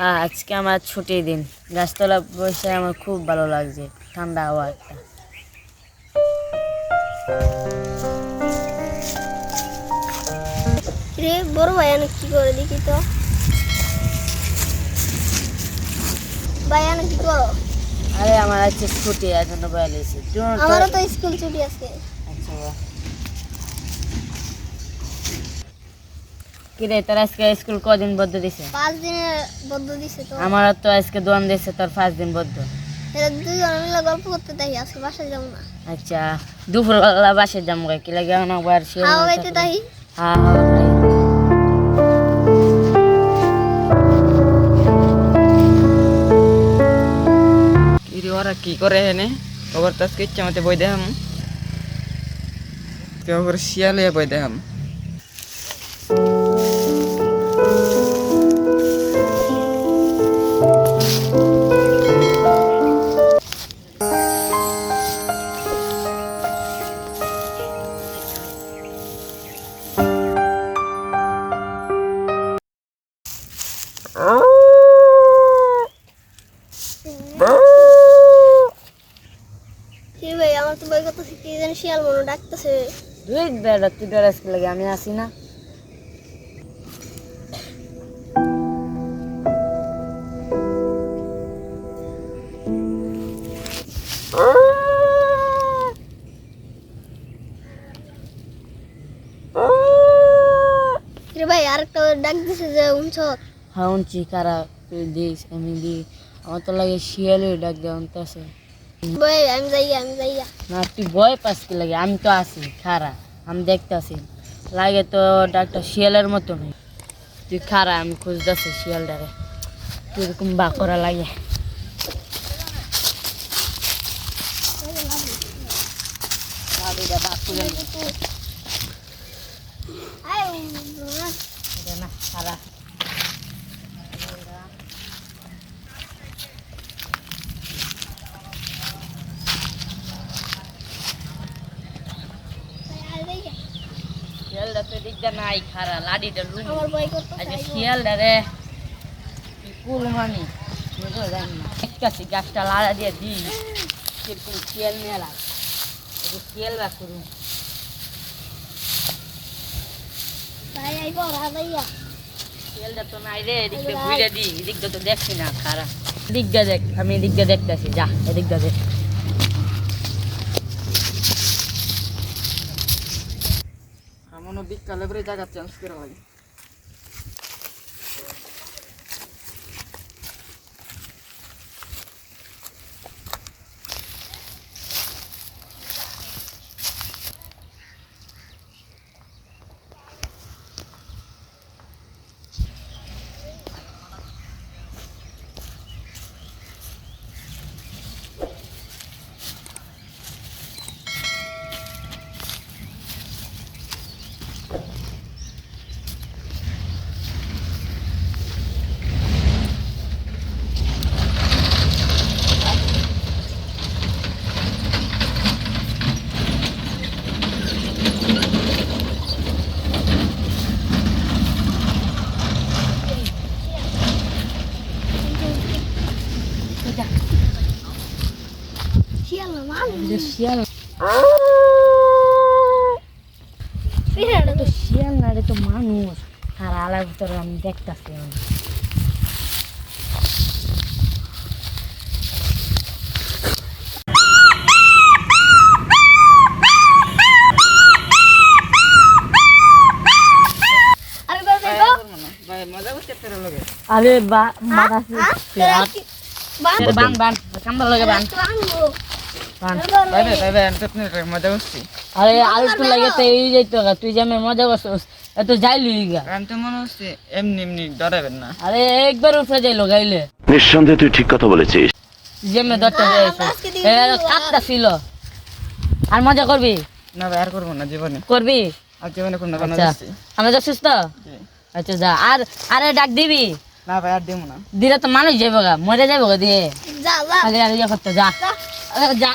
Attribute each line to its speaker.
Speaker 1: আজকে আমার ছুটির দিন। গাছতলা বসে আমার খুব ভালো লাগছে ঠান্ডা হাওয়া একটা।
Speaker 2: রে বড় ভাইয়ানো কি করে দেখি তো? ভাইয়ানো কি করো?
Speaker 1: আরে আমার আজকে ছুটি বয়ে লেছি
Speaker 2: আমারও তো স্কুল ছুটি আছে।
Speaker 1: আচ্ছা বাহ। কি রে তোর আজকে স্কুল কদিন বদ্ধ দিছে?
Speaker 2: পাঁচ দিনের বদ্ধ দিছে তো।
Speaker 1: আমারও তো আজকে দোয়ান দিছে তোর পাঁচ দিন বদ্ধ।
Speaker 2: এরা দুজন মিলে গল্প করতে আজকে বাসায় যাব না।
Speaker 1: আচ্ছা দুপুরবেলা যাব কি লাগে না বার সে
Speaker 2: হাওয়া গাইতে তাই
Speaker 1: হ্যাঁ
Speaker 3: কিরে ওরা কি করে হেনে খবর তো আজকে ইচ্ছা মতে বই দেখাম। কেউ শিয়ালে বই দেখাম।
Speaker 2: ভাই আমার তো বই করতেছে কি জানি শিয়াল মনে ডাকতেছে।
Speaker 1: তুই বেড়া তুই বেড়া লাগে আমি আসি না।
Speaker 2: ভাই আরেকটা ডাক দিছে যে উনছ
Speaker 1: হাউন চিকারা তুই দিস আমি দি আমার তো লাগে শিয়ালে ডাক দেওয়া আছে
Speaker 2: আমি যাইয়া
Speaker 1: না তুই ভয় পাস কি লাগে? আমি তো আছি খারা আমি দেখতাছি। লাগে তো ডাক্তার শিয়ালের মতো নেই তুই খারা আমি খুঁজতেছি শিয়ালটারে। তুই এরকম বা করা লাগে না খারা। শিয়ালটা তো দিকটা নাই খারা লাডিটা লুঙ্গি।
Speaker 2: আমার বই করতে
Speaker 1: শিয়ালটা রে কুল মানি বুঝো জানি না। দেখতেছি গাছটা লাড়া দিয়ে দিই কীরকম শিয়াল মেলা একটু শিয়াল বা করুন।
Speaker 2: ভাই আইবো রাজাইয়া
Speaker 1: শিয়ালটা তো নাই রে এদিকটা ঘুরে দি এদিকটা তো দেখছি না খারা। এদিকটা দেখ আমি এদিকটা দেখতেছি যা এদিকটা দেখ।
Speaker 3: এমনও বিকালে পরে জায়গা চেঞ্জ করা লাগে
Speaker 2: শিয়াল না মান
Speaker 1: এটা শিয়াল
Speaker 2: পিরাটা
Speaker 1: এটা তো শিয়াল না এটা তো মানুষ আর আলার ভিতরে আমি দেখতেছি
Speaker 2: আরে বাবা দেখো
Speaker 3: ভাই মজা করতে তোর লগে
Speaker 1: আরে বা মাথা
Speaker 2: বান
Speaker 1: বান বান কামড় লাগে বান আরে আর একটু লাগে তো এই যাইতো গা তুই মজা করছিস এত যাইলি গা।
Speaker 3: আমি তো মনে হচ্ছে এমনি এমনি ডরাবেন না।
Speaker 1: আরে একবার উঠে যাইলো গাইলে।
Speaker 4: নিঃসন্দেহে তুই ঠিক কথা বলেছিস।
Speaker 1: যে মে ধরতে যাইছো। কাটটা ছিল। আর মজা করবি?
Speaker 3: না ভাই আর করব না জীবনে।
Speaker 1: করবি?
Speaker 3: আর জীবনে কোনো কোনো
Speaker 1: আচ্ছা।
Speaker 3: যাচ্ছি
Speaker 1: আমি যাচ্ছিস তো? আচ্ছা যা। আর আরে ডাক দিবি?
Speaker 3: না ভাই আর দেবো না।
Speaker 1: দিলে তো মানুষ যাব গা মরে যাব গা দিয়ে।
Speaker 2: যা
Speaker 1: আগে ইয়ে করতে যা। যা।